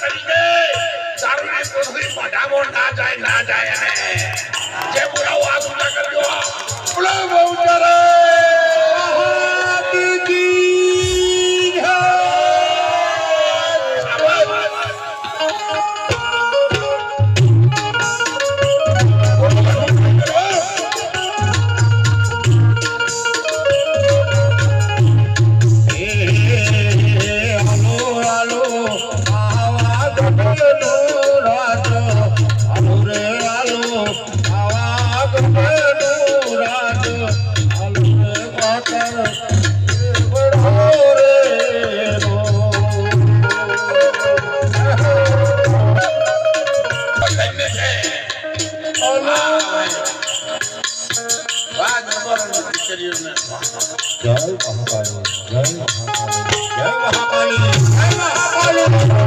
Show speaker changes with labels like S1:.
S1: તરીકે દારૂની કોથળી મોઢામાં ના જાય ના જાય. જે બોલાવો આ ઊંચા કરજો. જય મહાકાળી
S2: જય મહાકાળી જય મહાકાળી.